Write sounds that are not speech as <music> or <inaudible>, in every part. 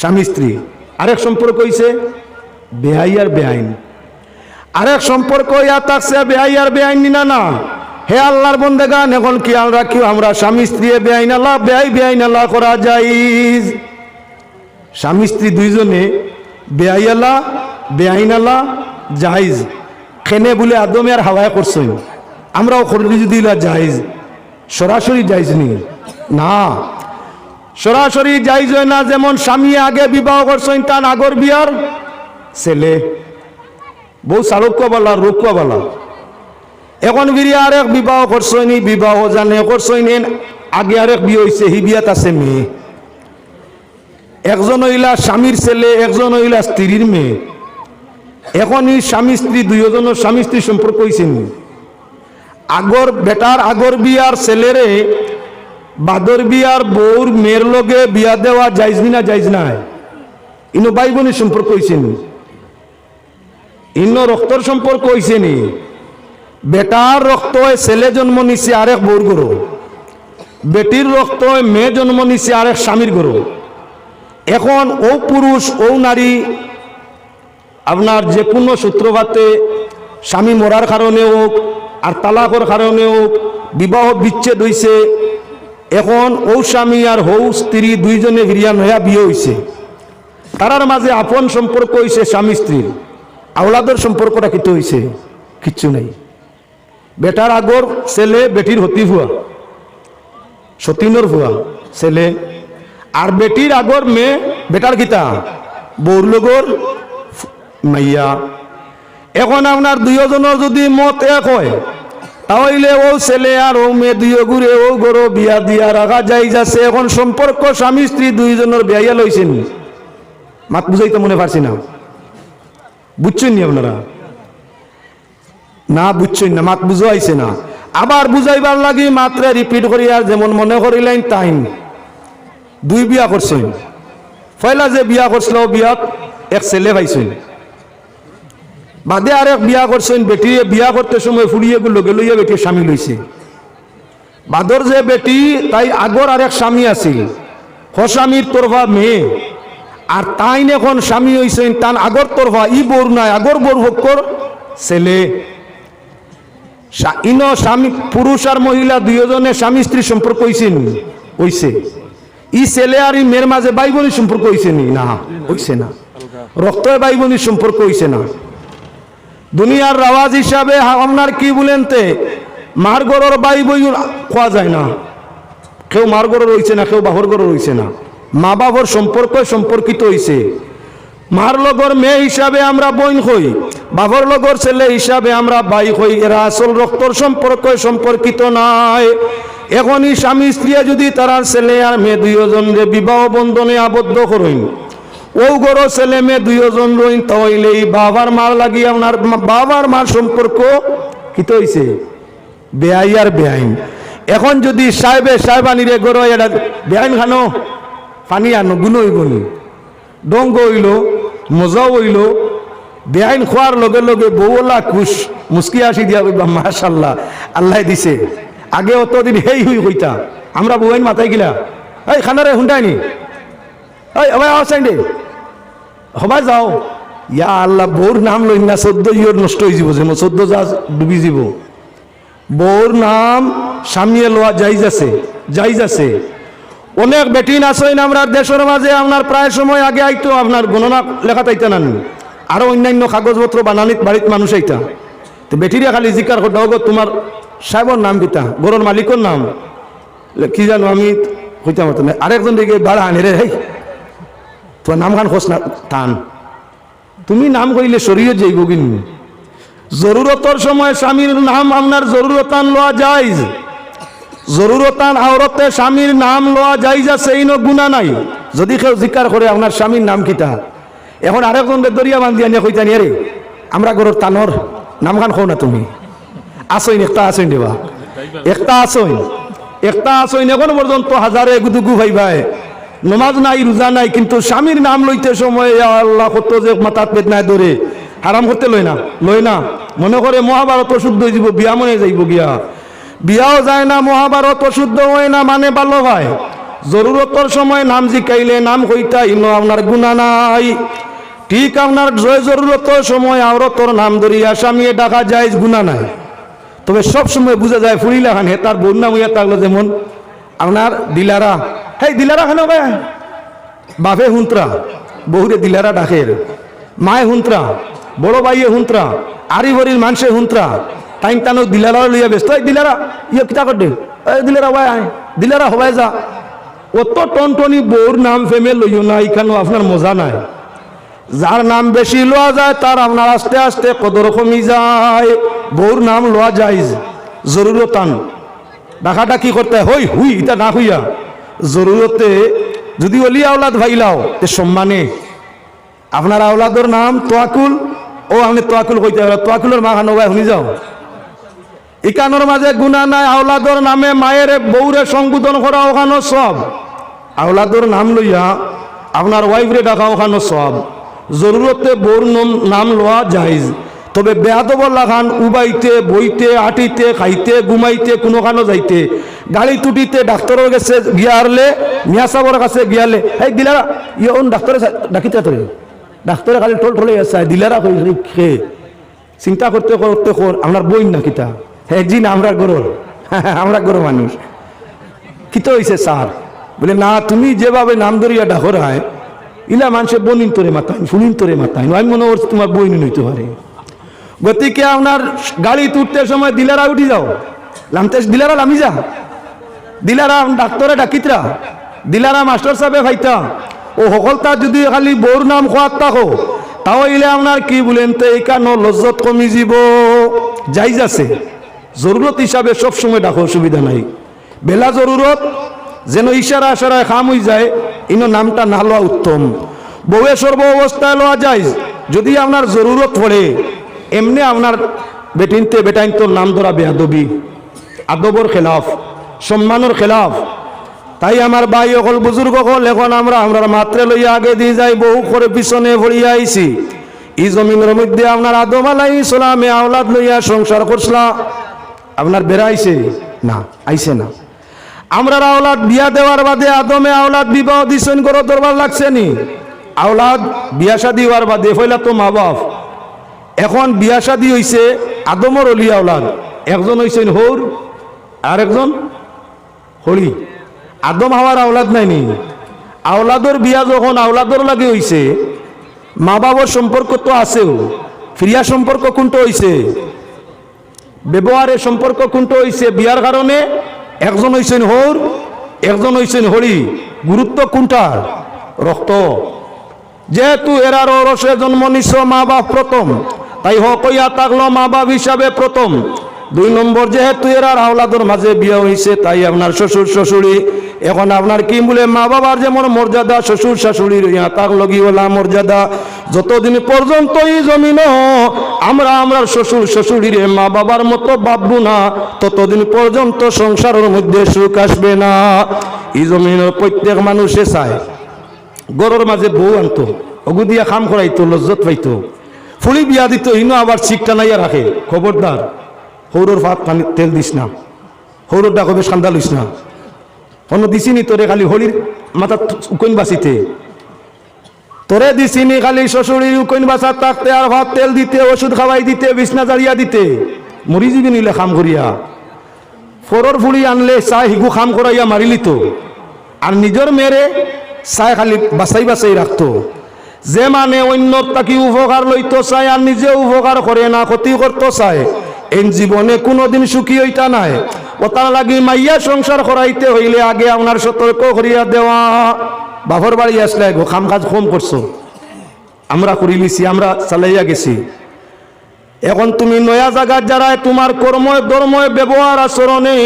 স্বামী স্ত্রী। আরেক সম্পর্ক হইছে বেহাই আর বেআইন। আরেক সম্পর্ক বেহাই আর বেআইন না না। হে আল্লাহর বন্দেগান, এখন খেয়াল রাখিও, আমরা স্বামী স্ত্রী বেআইন আল্লাহ বেআই বেআইন আল্লাহ করা যায় স্বামী স্ত্রী দুইজনে বেআই আল্লাহ, বেআইন আল্লাহ জাহিজ খেনে বলে আদমে আর হাওয়ায় করছেন। আমরাও খরদি যদি জাহিজ সরাসরি জাহিজ নি না। সরাসরি হয় না, যেমন স্বামী আগে বিবাহ করছেন, তার আগর বিয়ার ছেলে। বউ চালক্য বলা রুক্ষ বলা এখন বিরিয়া আরেক বিবাহ করছইনি বিবাহ জানে করছইনি আগে আরেক বিয়ে হইছে হি বিয়াত আছে মেয়ে। একজন হইলা স্বামীর ছেলে, একজন হইলা স্ত্রীর মেয়ে। এখন এই স্বামী স্ত্রী, দুইজনের স্বামী স্ত্রী সম্পর্ক হয়েছেন আগর, বেটার আগর বিয়ার ছেলেরে বাদর বিয়ার বউর মেয়ের লগে বিয়া দেওয়া যাইজ না যাইজ নাই? ইনো ভাই বোনের সম্পর্ক হয়েছেন ইন্ন রক্তর সম্পর্ক হয়েছে নি? বেটার রক্ত ছেলে জন্ম নিছে আরেক বউর গরু। বেটির রক্ত মেয়ে জন্ম নিছে আরেক স্বামীর গরু। এখন ও পুরুষ, ও নারী, আপনার যে কোনো সূত্রপাতে স্বামী মরার কারণে হোক আর তালাকর কারণে হোক, বিবাহ বিচ্ছেদ হইছে এখন ও স্বামী আর হৌ স্ত্রী দুইজনে হিরিয়ান হইয়া বিয়ে হইছে। তারার মাঝে আপন সম্পর্ক হইছে স্বামী স্ত্রীর। আওলাদের সম্পর্কটা কিন্তু হইছে, কিচ্ছু নেই। বেটার আগর ছেলে বেটির হতি ভুয়া, সতীনের ভুয়া ছেলে। আর বেটির আগর মেয়ে বেটার কিতা বৌর লগর মাইয়া। এখন আপনার দুইজনের যদি মত এক হয় তাহলে ও ছেলে আর ও মেয়ে দুই ঘুরে ও গরো বিয়া দিয়া রাখা যাই যাচ্ছে। এখন সম্পর্ক স্বামী স্ত্রী দুইজনের বিয়া লইছেন। মাত বুঝাইতে মনে পারছি না। বুঝছেন নি আপনারা? না, বুঝছেন না, মাত বুঝাইছে না। আবার বুঝাইবার লাগি মাত্রে রিপিট করি আর যেমন মনে করিলেন টাইম দুই বিয়া করছেন। পয়লা যে বিয়া করছিল, বিয়াত এক ছেলে পাইছেন। বাদে আর এক বিয়া করছেন, বেটি, বিয়া করতে সময় ফুরিয়ে গুলো গেলইয়া বেটি স্বামী লইছে। বাদর যে বেটি, তাই আগর আর এক স্বামী আছিল। স্বামীর তরফা মেয়ে। আর তাইন এখন স্বামী হইছেন, তান আগর তরফা, ই বোর নাই, আগর বোর ভক্কর ছেলে। ইন স্বামী, পুরুষ আর মহিলা দুইজনে স্বামী স্ত্রী সম্পর্ক হইছেন, হইছে। ই ছেলে আর ই মেয়ের মাঝে ভাই বোনের সম্পর্ক হইছে নি? হইছে না। রক্ত ভাই বোনের সম্পর্ক হইছে না। দুনিয়ার রাওয়াজ হিসাবে আপনার কি বলেন তে? মার গরর বাই বই খোয়া যায় না। কেউ মার গরর রয়েছে না, কেউ বাহর গরর রয়েছে না। মা বাবার সম্পর্ক সম্পর্কিত হইছে। মার লগর মেয়ে হিসাবে আমরা বোন হই বাবার লগর ছেলে হিসাবে আমরা বাই হই। এরা আসল রক্তর সম্পর্ক সম্পর্কিত নাই। এখনই স্বামী স্ত্রী যদি তারা ছেলে আর মেয়ে দুইজনরে বিবাহ বন্ধনে আবদ্ধ করেন ও গরো ছেলে মেয়ে দুইজন রইন তাহলে এই বাবার মার লাগি আপনার বাবার মার সম্পর্ক কিত হইছে? বেআই আর বেআইন। এখন যদি সাহেবে সাহেবানিরে গরো এটা বেআইন খানো, পানি আনো, গুণ হইব ডঙ্গ হইল মজাও হইল, বেআইন খোয়ার লগে লগে বউলা কুশ, মুস্কি আসি দিয়া কইবা মাশাল্লাহ, আল্লাহ দিছে। আগে অতদিন হেই হুই কইতা। আমরা বউয়াইন মাথায় গিলা, এই, খানারে হুন্ডাইনি এই আবার আওয়াজ দে। হবাই যাও। ইয়া আল্লাহ বউর নাম লই না চোদ্দ ইয়র নষ্ট হয়ে যাব যে চোদ্দ যা ডুবি যাব। বউর নাম সামিয়ে লওয়া যাইজ আছে যাইজ আছে। অনেক বেটিন আছেন আমরা দেশের মাঝে আপনার প্রায় সময় আগে আইতো আপনার গণনা লেখা তাইতে নান। আরও অন্যান্য কাগজপত্র বানানিত বাড়িত মানুষ আইতা। তো বেটিরে খালি জিকার করতে হোক তোমার সাহেবর নাম পিতা গরুর মালিকর নাম? কি জানো আমি হইতাম না আরেকজন দিকে বাড়া আনে রে হেই তোমার নাম খান খোঁজ না, টান। তুমি নাম কইলে শরীর যাইব কিন্তু। জরুরতর সময় স্বামীর নাম আপনার জরুরতান লওয়া যায় জরুরতান আওরতে স্বামীর নাম লওয়া যাই যা সেই গুণা নাই। যদি কেউ জিকার করে আপনার স্বামীর নাম কিতা। এখন আরেকজন দরিয়া বান্ধি আনিয়া কইতা নিয়ে রে, আমরা গরুর তানর নাম খান খো না তুমি? আসইন একটা আসইন দেবা। একটা আসইন একটা আসইন, এখন পর্যন্ত হাজারে গুদুগু ভাই ভাই। নমাজ নাই, রোজা নাই, কিন্তু স্বামীর নাম লইতে সময় আল্লাহ, কত যে মাথাত বেদনায় ধরে। হারাম করতে লই না লই না। মনে করে মহাভারত অশুদ্ধ হয়ে যাব বিয়া মনে যাইব গিয়া। বিয়াও যায় না, মহাভারত অশুদ্ধ হয় না মানে ভালো হয়। জরুরতর সময় নাম জিকাইলে নাম কইতা ইনো আপনার গুণা নাই। ঠিক আপনার জয় জরুরতর সময় আওরতর নাম ধরিয়া স্বামীয়ে ডাকা যায় গুণা নাই। তবে সব সময় বোঝা যায় ফুরিলা খান হে তার বন্যা মুইয়া থাকল যেমন। আপনার দিলারা হেই দিলারা খানো বে বাপে হুন্ত্রা বহুরে দিলারা ডাকের মায়ে হুন্ত্রা বড় ভাইয়ে হুন্ত্রা আরি বরির মানুষে হুন্ত্রা টাইম টানো দিলারা লইয়া ব্যস্ত এই দিলারা ইয়ে কিতা করবে এই দিলারা ভাই আয় দিলারা হবাই যা। অত টনটনি বউর নাম ফেমে লইও না এখানেও আপনার মজা নাই। যার নাম বেশি লওয়া যায় তার আপনার আস্তে আস্তে কদর কমি যায়। বউর নাম লওয়া যায় জরুরতান ডাকাটা কি করতে হই হুই এটা না হইয়া জরুরতে যদি অলি আওলাদ ভাইলাও, তে সম্মানে। আপনার আওলাদর নাম তোয়াকুল? ও, আপনি তোয়াকুল কইতে হবে তোয়াকুলের মা খানো ভাই শুনি যাও। ইকানোর মাঝে গুণা নাই, আওলাদর নামে মায়ের বউরে সংবোধন করা ওখানো সব। আওলাদর নাম লইয়া আপনার ওয়াইফরে ডাকা ওখানো সব। জরুরতে বউর নম- নাম লওয়া যাইজ তবে বেয়াদব লাগান উবাইতে, বইতে আটিতে খাইতে, ঘুমাইতে, কোনোখানো যাইতে। গাড়ি তুটিতে ডাক্তারের কাছে গিয়ারলে মিয়া সাহর কাছে গিয়ালে এই দিলারা ইয়ে ওন ডাক্তারে ডাকিতে তোরে। ডাক্তারে খালি টোল টোলে আছে দিলারা খে চিন্তা করতে করতে কর আপনার বই না কিতা? হ্যাঁ জি না আমরা গরুর, <laughs> আমরা গরু মানুষ। কিতো হয়েছে স্যার? বলে, না, তুমি যেভাবে নাম ধরিয়া ডাকর হয় ইলা মানুষের বনিন তোরে মাথায় ফুলিন তোরে মাথায় আমি মনে করছি তোমার বই নইতে পারে। গতিকে আপনার গাড়ি তুলতে সময় দিলারা উঠি যাও। লামতে দিলারা লামি যা। দিলারা ডাক্তরে ডাকিতরা। দিলারা মাস্টার সাহেবে ভাইতা। ও সকলতা যদি খালি বউর নাম খোয়াত থাকো তাও ইলে আপনার কি বলেন তো, এই কারণ লজ্জত কমি যাব। যাইজ আছে জরুরত হিসাবে সবসময় ডাকো অসুবিধা নাই। বেলা জরুরত যেন ইশারা আশারায় খাম হয়ে যায়, ইনো নামটা না লওয়া উত্তম। বউয়ে সর্ব অবস্থায় লওয়া যায়। যদি আপনার জরুরত পড়ে এমনি আপনার বেটিনতে বেটাইন তোর নাম ধরা বেহাদবি আদবর খেলাফ, সম্মানের খেলাফ। তাই আমার ভাই অকল বুজুর্গ হল এখন আমরা আমরা মাত্রে লইয়া আগে দিয়ে যাই বহু করে পিছনে ভরিয়া আইছি। এই জমিনের মধ্যে আপনার আদম আলাই সালামে আওলাদ লইয়া সংসার করছলা। আপনার বেড়াইছে না, আইছে না। আমরা আওলাদ বিয়া দেওয়ার বাদে আদমে আওলাদ বিবাহ দিছেন করো দরবার লাগছে নি। আওলাদ বিয়া শাদি হওয়ার বাদে, ফইলা তো মা বাপ এখন বিয়া শাদি হইছে আদমর অলি আওলাদ। একজন হইছেন হৌর, আর একজন হরি আদম হওয়ার আওলাদ নাই নি আওলাদর বিয়া যখন আওলাদর লাগে হইছে মা বাবার সম্পর্ক তো আছেও। ফিরিয়া সম্পর্ক কোনটা হইছে? ব্যবহারের সম্পর্ক কোনটা হইছে? বিয়ার কারণে একজন হইছেন হৌর, একজন হইছেন হরি গুরুত্ব কোনটার রক্ত যেহেতু এরার রসে জন্ম নিছ মা বাপ প্রথম তাই হকইয়া থাকল মা বাপ হিসাবে প্রথম। দুই নম্বর যেহেতু এরার আওলাদর মাঝে বিয়ে হয়েছে তাই আপনার শ্বশুর শ্বশুরি এখন আপনার কি বলে মা বাবার যেমন মর্যাদা, শ্বশুর, শাশুড়ির তাক লগি ওলা মর্যাদা, যতদিন পর্যন্ত এই জমিন, আমরা আমরা শ্বশুর শ্বশুরির মা বাবার মতো ভাববো না, ততদিন পর্যন্ত সংসারের মধ্যে সুখ আসবে না। এই জমিনের প্রত্যেক মানুষে চায়। গরুর মাঝে বউ আনতো অগু দিয়া খাম করাইতো লজ্জত পাইতো। ফুলি বিয়া দিত ইনো আবার চিকটা নাইয়া রাখে। খবরদার সৌরর ভাত পানি তেল দিস না। সৌরর ডাক হবে সান্দা লইস না। অন্য দিছিনি তোরে খালি হোলির মাথা উকইন বাঁচিতে। তোরে দিছিনি খালি শ্বশুরির উকইন বাঁচা থাকতে আর ভাত তেল দিতে, ওষুধ খাওয়াই দিতে, বিছনা জারিয়া দিতে। মরি যাবি নিলে খাম করিয়া। ফরর ফুলি আনলে চাই হিগু খাম করাইয়া মারিলি তো। আর নিজের মেরে চাই খালি বাছাই বাছাই রাখতো। যে মানে অন্যর তাকি উপকার লইতো চায় আর নিজে উপকার করে না ক্ষতি করতো চায়। এই জীবনে কোনোদিন সুখী হইতা নাই। ও তার লাগি মাইয়া সংসার করাইতে হইলে আগে আপনার সতর্ক করিয়া দেওয়া। বাপর বাড়ি আসলে গো, খাম কাজ কম করছ। আমরা করি লিছি, আমরা চালাইয়া গেছি। এখন তুমি নয়া জায়গার যারা তোমার কর্ময়, ধর্ময় ব্যবহার আচরণে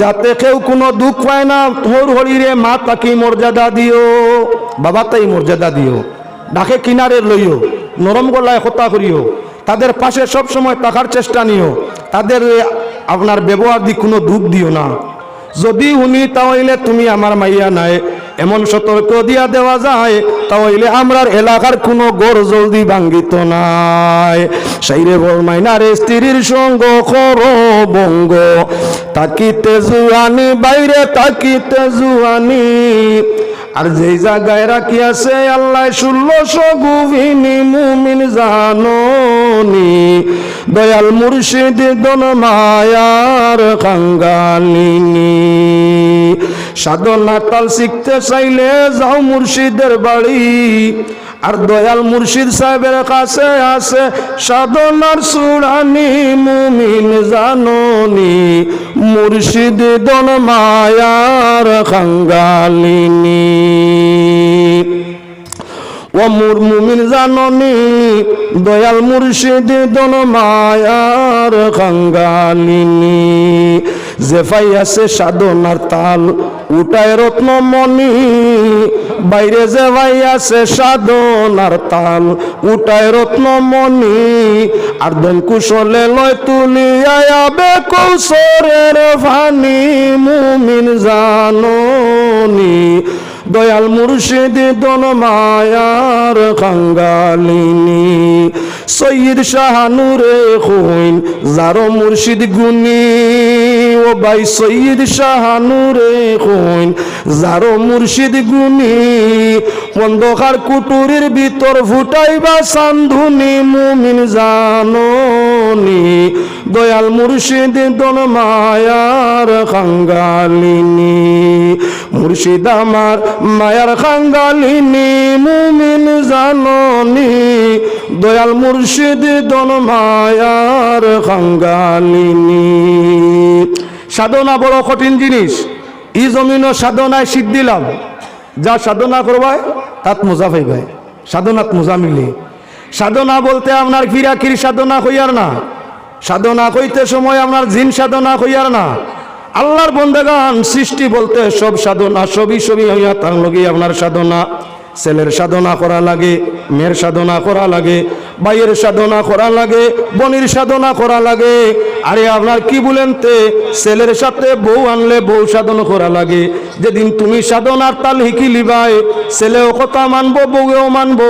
যাতে কেউ কোনো দুঃখ পায় না তোর হরিরে মা তাকি মর্যাদা দিও, বাবা তাই মর্যাদা দিও। ডাকে কিনারে লইও, নরম গলায় হতা করিও। তাদের পাশে সব সময় থাকার চেষ্টা নিও। তাদের আপনার ব্যবহার দি কোনো দুঃখ দিও না। যদি শুনি তাহলে তুমি আমার মাইয়া নাই, এমন সতর্ক দিয়া দেওয়া যায়, তাহলে আমরার এলাকার কোনো গড় জলদি ভাঙ্গিত নাই। সাইরে বল মাইনারে স্ত্রীর সঙ্গ কর বঙ্গ তাকিতে জুয়ানি, বাইরে তাকিতে জুয়ানি। আর যেই জায়গায় রাখি আছে আল্লাহ ষোলোশো গুভিনী মুমিন জাননি। দয়াল মুর্শিদ দন মায়ার কাঙ্গালিনী সাধনা তাল শিখতে চাইলে যাও মুর্শিদের বাড়ি। আর দয়াল মুর্শিদ সাহেবের কাছে আছে সাধনার সুরানি মুমিন জাননি, মুর্শিদ দন মায়ার খাঙ্গালিনী। ও মুমিন জাননি, দয়াল মুর্শিদ দন মায়ার খাঙ্গালিনী। যে ফাই আছে সাধনার তাল উটায় রত্ন মণি বাইরে ভাই আছে সাধনার তাল উটায় রত্ন মণি আর দেন কুশলে লয় তুলিয়া আবে কৌশরের ফানি মুমিন জাননি। দয়াল মুর্শিদ দন মায়ার খাঙ্গালিনী। সৈয়দ শাহানুরে হইন যারো মুর্শিদ গুনি ও ভাই সৈয়দ শাহানুরে হইন যারো মুর্শিদ গুনি অন্ধকার কুটুরির ভিতর ফুটাইবা সান্ধুনি মুমিন জাননি। দয়াল মুর্শিদ দন মায়ার খাঙ্গালিনী। মুর্শিদ আমার মায়ার খাঙ্গালিনী মুমিন জাননি। দয়াল মুর্শিদ দন মায়ার খাঙ্গালিনী সাধনা বড় কঠিন জিনিস। ই জমিন সাধনায় সিদ্ধি লাভ যা সাধনা করবায় তাত মজা পাইবাই। সাধনাত মজা মিলে। সাধনা বলতে আপনার কিরাকির সাধনা হইয়ার না। সাধনা কইতে সময় আপনার জিন সাধনা হইয়ার না। আল্লাহর বন্দেগান সৃষ্টি বলতে সব সাধনা সবই সবই হইয়া তার লগে আপনার সাধনা। ছেলের সাধনা করা লাগে, মেয়ের সাধনা করা লাগে, ভাইয়ের সাধনা করা লাগে, বনির সাধনা করা লাগে। আরে আপনার কি বলেন তে? ছেলের সাথে বউ আনলে বউ সাধন করা লাগে। যেদিন তুমি সাধনার তাল হিকিলি ভাই ছেলেও কথা মানবো, বউয়েও মানবো,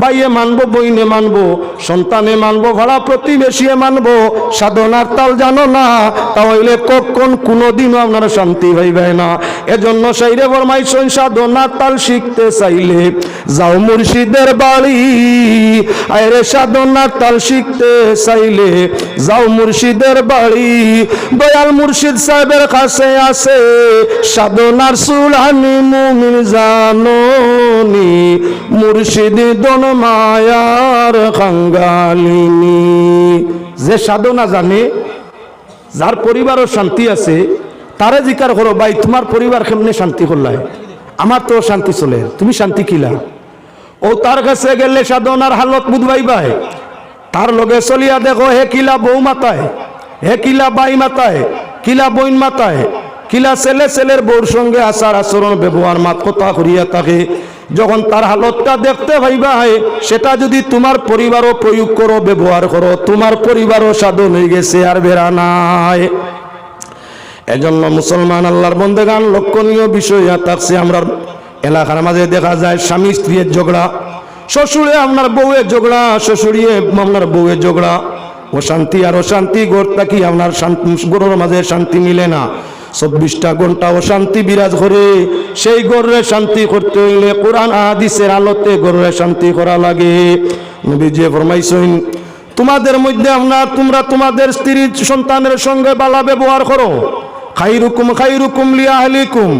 ভাইয়ে মানবো বইনে মানবো, সন্তানে মানবো, ভাড়া প্রতিবেশীয়ে মানবো, সাধনার তাল জানো না, তাহলে কখন কোনোদিনও আপনার শান্তি হইবে না। এজন্য সাইরে বরমাইশন সাধনার তাল শিখতে চাইলে। যাও মুর্শিদের বাড়ি আরে সাধনার তাল শিখতে চাইলে। যাও মুর্শিদের বাড়ি, দয়াল মুর্শিদ সাহেবের কাছে আছে। সাধনার সুলানি মুমিন জাননি, মুর্শিদ দন মায়ার খাঙ্গালিনী। যে সাধনা জানে, যার পরিবারও শান্তি আছে তারে জিকার করো, ভাই, তোমার পরিবার কেমনে শান্তি করলাই আমার তো শান্তি চলে, তুমি শান্তি কিলা? ও তার কাছে গেলে সাধনার হালত বুধবাই ভাই। তার লগে চলিয়া দেখো, হে কিলা বউ মাতায়, হে কিলা বাই মাতায়, কিলা বইন মাতায়, কিলা ছেলে ছেলের বউর সঙ্গে আচার আচরণ, ব্যবহার, মাত কথা করিয়া থাকে। যখন তার হালতটা দেখতে পাইবা হয় সেটা যদি তোমার পরিবারও প্রয়োগ করো, ব্যবহার করো, তোমার পরিবারও সাধন হয়ে গেছে, আর বেড়া নাই। এজন্য মুসলমান আল্লাহর বন্দেগান লক্ষণীয় বিষয় থাকছে আমরা এলাকার মাঝে দেখা যায় স্বামী স্ত্রীর ঝগড়া, শ্বশুরে আপনার বউয়ের ঝগড়া শ্বশুরিয়ে আপনার বউয়ের ঝগড়া। অশান্তি আর অশান্তি গড়টা কি আপনার গরুর মাঝে শান্তি মিলে না? চব্বিশটা ঘণ্টা অশান্তি বিরাজ করে, সেই গরুরে শান্তি করতে হইলে কোরআন আদিসের আলোতে গরুরে শান্তি করা লাগে। নবী যে ফরমাইছেন, তোমাদের মধ্যে আপনার তোমরা তোমাদের স্ত্রী সন্তানের সঙ্গে বালা ব্যবহার করো। খাইরুকুম খাইরুকুম লি আহলিকুম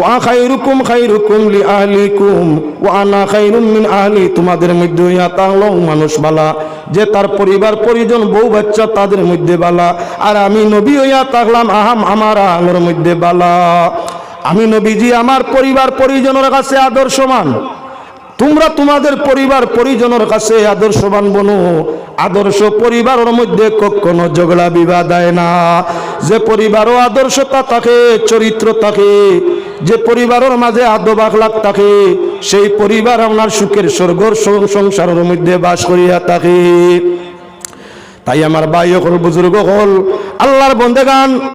ওয়া খাইরুকুম খাইরুকুম লি আহলিকুম ওয়া আনা খাইরুম মিন আহলি, তোমাদের মধ্যে ইয়া তাহলো মানুষ বালা, যে তার পরিবার পরিজন বউ বাচ্চা তাদের মধ্যে বালা, আর আমি নবী হইয়া থাকলাম আহাম আমার আলোর মধ্যে বালা। আমি নবীজি আমার পরিবার পরিজনের কাছে আদর্শমান। তোমরা তোমাদের পরিবার পরিজনের কাছে আদর্শবান বনো। আদর্শ পরিবারের মধ্যে কখনো ঝগড়া বিবাদ দেয় না। যে পরিবারও আদর্শতা থাকে, চরিত্র থাকে, যে পরিবারের মাঝে আদব আখলাক থাকে, সেই পরিবার আপনার সুখের স্বর্গর সংসারের মধ্যে বাস করিয়া থাকে। তাই আমার ভাই হল বুজুর্গ হল আল্লাহর বন্দেগান